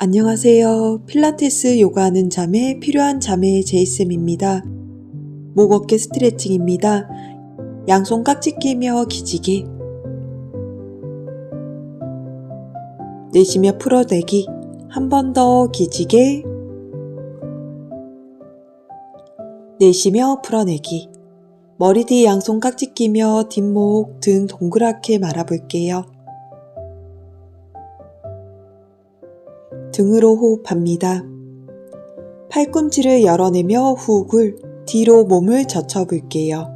안녕하세요. 필라테스 요가하는 잠에 필요한 잠의 제이쌤입니다. 목 어깨 스트레칭입니다. 양손 깍지 끼며 기지개. 내쉬며 풀어내기. 한 번 더 기지개. 내쉬며 풀어내기. 머리 뒤 양손 깍지 끼며 뒷목, 등 동그랗게 말아볼게요. 등으로 호흡합니다. 팔꿈치를 열어내며 훅을 뒤로 몸을 젖혀볼게요.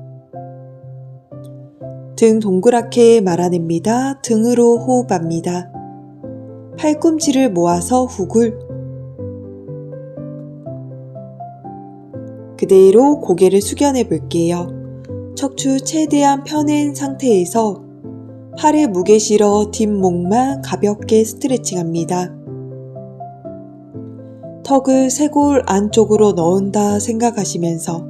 등 동그랗게 말아냅니다. 등으로 호흡합니다. 팔꿈치를 모아서 훅을 그대로 고개를 숙여내 볼게요. 척추 최대한 펴낸 상태에서 팔에 무게 실어 뒷목만 가볍게 스트레칭합니다. 턱을 쇄골 안쪽으로 넣은다 생각하시면서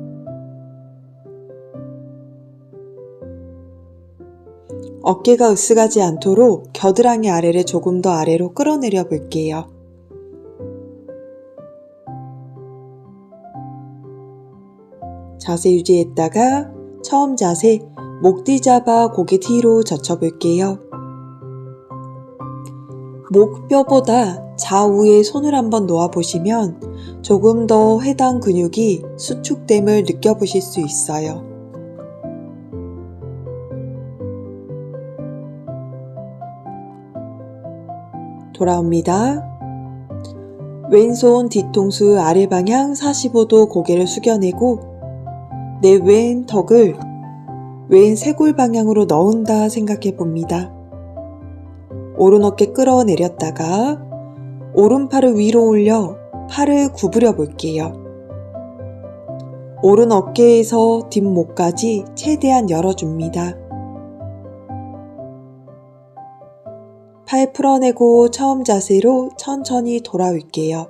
어깨가 으쓱하지 않도록 겨드랑이 아래를 조금 더 아래로 끌어내려 볼게요. 자세 유지했다가 처음 자세 목 뒤잡아 고개 뒤로 젖혀 볼게요. 목뼈보다 좌우에 손을 한번 놓아 보시면 조금 더 해당 근육이 수축됨을 느껴보실 수 있어요. 돌아옵니다. 왼손 뒤통수 아래 방향 45도 고개를 숙여내고 내 왼 턱을 왼 쇄골 방향으로 넣은다 생각해 봅니다. 오른 어깨 끌어내렸다가 오른팔을 위로 올려 팔을 구부려 볼게요. 오른 어깨에서 뒷목까지 최대한 열어줍니다. 팔 풀어내고 처음 자세로 천천히 돌아올게요.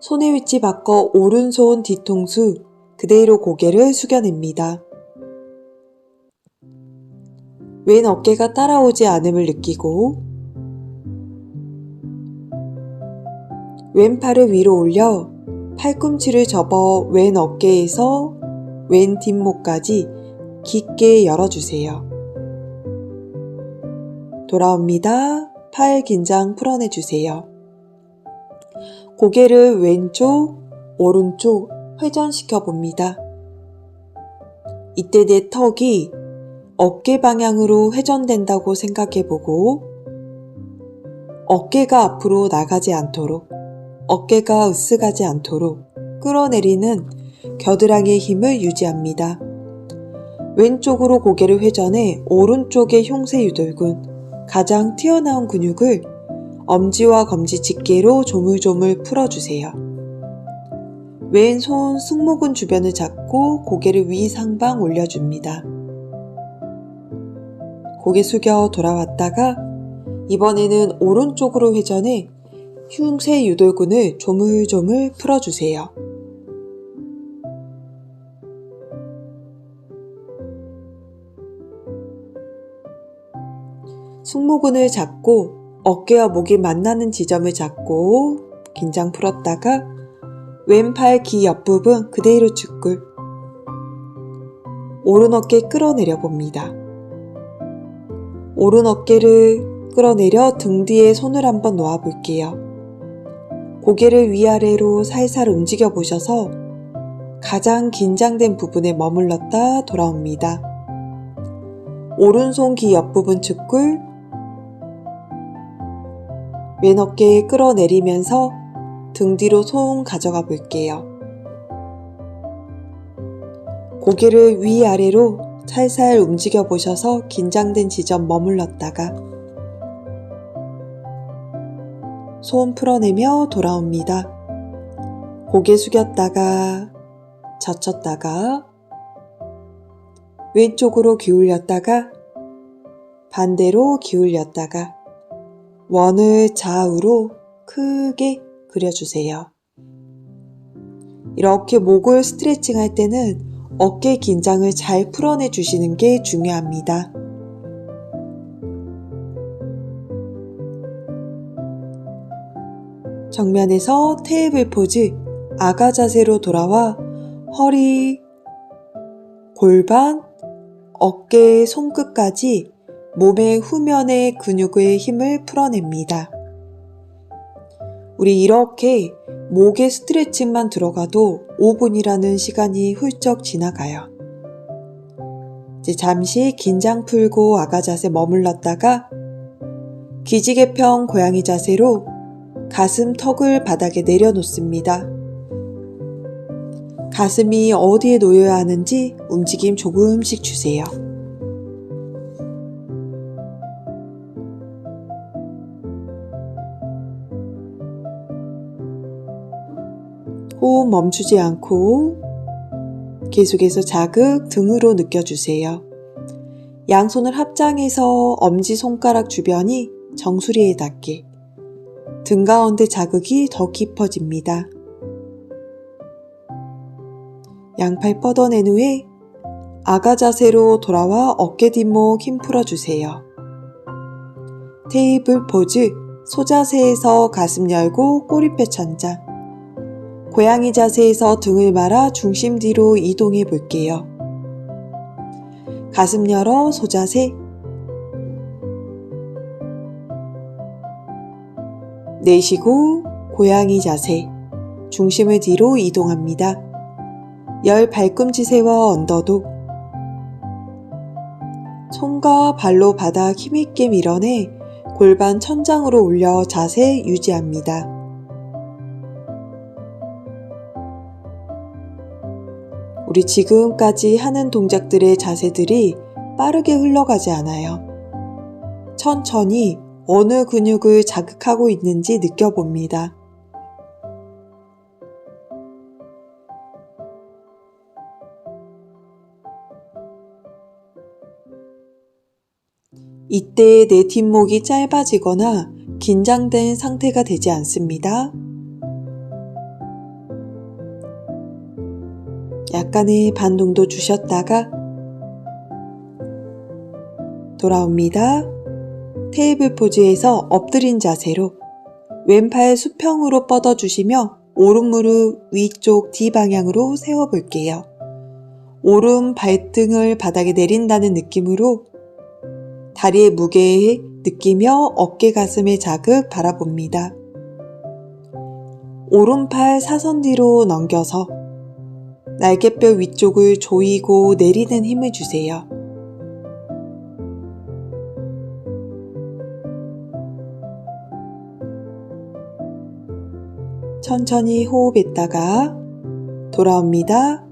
손의 위치 바꿔 오른손 뒤통수 그대로 고개를 숙여냅니다. 왼 어깨가 따라오지 않음을 느끼고 왼팔을 위로 올려 팔꿈치를 접어 왼 어깨에서 왼 뒷목까지 깊게 열어주세요. 돌아옵니다. 팔 긴장 풀어내주세요. 고개를 왼쪽, 오른쪽 회전시켜 봅니다. 이때 내 턱이 어깨 방향으로 회전된다고 생각해 보고 어깨가 앞으로 나가지 않도록 어깨가 으쓱하지 않도록 끌어내리는 겨드랑이의 힘을 유지합니다. 왼쪽으로 고개를 회전해 오른쪽의 흉쇄 유돌근 가장 튀어나온 근육을 엄지와 검지 집게로 조물조물 풀어주세요. 왼손 승모근 주변을 잡고 고개를 위 상방 올려줍니다. 고개 숙여 돌아왔다가 이번에는 오른쪽으로 회전해 흉쇄 유돌근을 조물조물 풀어주세요. 승모근을 잡고 어깨와 목이 만나는 지점을 잡고 긴장 풀었다가 왼팔 귀 옆부분 그대로 축굴 오른 어깨 끌어내려 봅니다. 오른 어깨를 끌어내려 등 뒤에 손을 한번 놓아 볼게요. 고개를 위아래로 살살 움직여 보셔서 가장 긴장된 부분에 머물렀다 돌아옵니다. 오른손 귀 옆부분 축굴 왼 어깨에 끌어내리면서 등 뒤로 손 가져가 볼게요. 고개를 위아래로 살살 움직여 보셔서 긴장된 지점 머물렀다가 손 풀어내며 돌아옵니다. 고개 숙였다가 젖혔다가 왼쪽으로 기울였다가 반대로 기울였다가 원을 좌우로 크게 그려주세요. 이렇게 목을 스트레칭 할 때는 어깨 긴장을 잘 풀어내 주시는 게 중요합니다. 정면에서 테이블 포즈, 아가 자세로 돌아와 허리, 골반, 어깨, 손끝까지 몸의 후면의 근육의 힘을 풀어냅니다. 우리 이렇게 목의 스트레칭만 들어가도 5분이라는 시간이 훌쩍 지나가요. 이제 잠시 긴장 풀고 아가 자세 머물렀다가 기지개평 고양이 자세로 가슴 턱을 바닥에 내려놓습니다. 가슴이 어디에 놓여야 하는지 움직임 조금씩 주세요. 호흡 멈추지 않고 계속해서 자극 등으로 느껴주세요. 양손을 합장해서 엄지손가락 주변이 정수리에 닿게 등 가운데 자극이 더 깊어집니다. 양팔 뻗어낸 후에 아가 자세로 돌아와 어깨 뒷목 힘 풀어주세요. 테이블 포즈, 소자세에서 가슴 열고 꼬리뼈 천장. 고양이 자세에서 등을 말아 중심 뒤로 이동해 볼게요. 가슴 열어 소자세. 내쉬고 고양이 자세. 중심을 뒤로 이동합니다. 열 발꿈치 세워 언더도. 손과 발로 바닥 힘있게 밀어내 골반 천장으로 올려 자세 유지합니다. 우리 지금까지 하는 동작들의 자세들이 빠르게 흘러가지 않아요. 천천히 어느 근육을 자극하고 있는지 느껴봅니다. 이때 내 뒷목이 짧아지거나 긴장된 상태가 되지 않습니다. 약간의 반동도 주셨다가 돌아옵니다. 테이블 포즈에서 엎드린 자세로 왼팔 수평으로 뻗어주시며 오른 무릎 위쪽 D 방향으로 세워볼게요. 오른 발등을 바닥에 내린다는 느낌으로 다리의 무게에 느끼며 어깨 가슴의 자극 바라봅니다. 오른팔 사선 뒤로 넘겨서 날개뼈 위쪽을 조이고 내리는 힘을 주세요. 천천히 호흡했다가 돌아옵니다.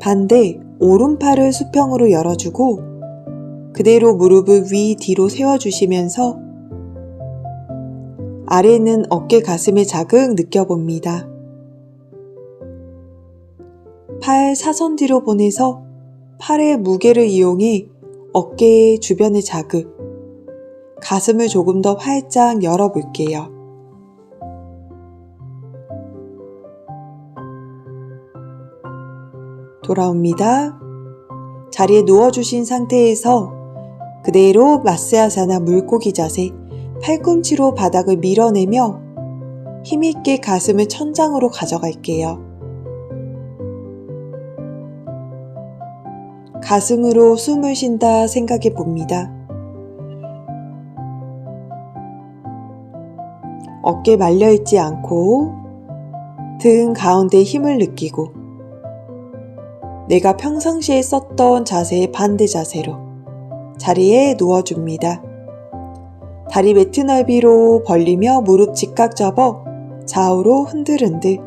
반대 오른팔을 수평으로 열어주고 그대로 무릎을 위 뒤로 세워주시면서 아래 있는 어깨 가슴의 자극 느껴봅니다. 팔 사선 뒤로 보내서 팔의 무게를 이용해 어깨 주변의 자극, 가슴을 조금 더 활짝 열어볼게요. 돌아옵니다. 자리에 누워주신 상태에서 그대로 마스아사나 물고기 자세, 팔꿈치로 바닥을 밀어내며 힘있게 가슴을 천장으로 가져갈게요. 가슴으로 숨을 쉰다 생각해 봅니다. 어깨 말려있지 않고 등 가운데 힘을 느끼고 내가 평상시에 썼던 자세의 반대 자세로 자리에 누워줍니다. 다리 매트 넓이로 벌리며 무릎 직각 접어 좌우로 흔들흔들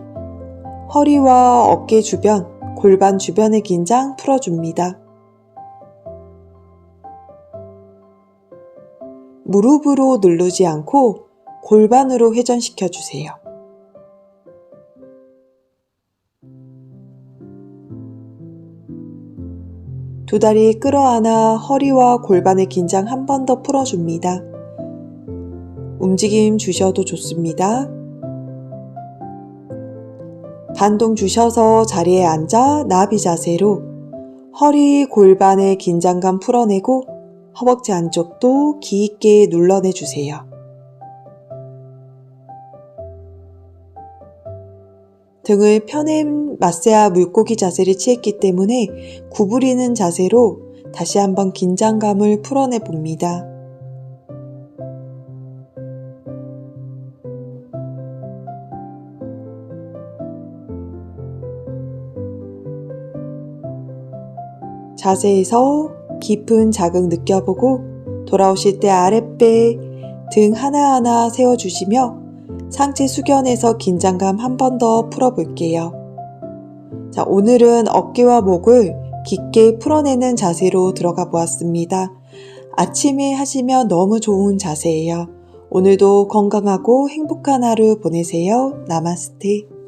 허리와 어깨 주변, 골반 주변의 긴장 풀어줍니다. 무릎으로 누르지 않고 골반으로 회전시켜 주세요. 두 다리 끌어안아 허리와 골반의 긴장 한 번 더 풀어줍니다. 움직임 주셔도 좋습니다. 반동 주셔서 자리에 앉아 나비 자세로 허리 골반의 긴장감 풀어내고 허벅지 안쪽도 깊게 눌러내 주세요. 등을 펴낸 마세아 물고기 자세를 취했기 때문에 구부리는 자세로 다시 한번 긴장감을 풀어내 봅니다. 자세에서 깊은 자극 느껴보고 돌아오실 때 아랫배, 등 하나하나 세워주시며 상체 숙연해서 긴장감 한 번 더 풀어볼게요. 자, 오늘은 어깨와 목을 깊게 풀어내는 자세로 들어가 보았습니다. 아침에 하시면 너무 좋은 자세예요. 오늘도 건강하고 행복한 하루 보내세요. 나마스테.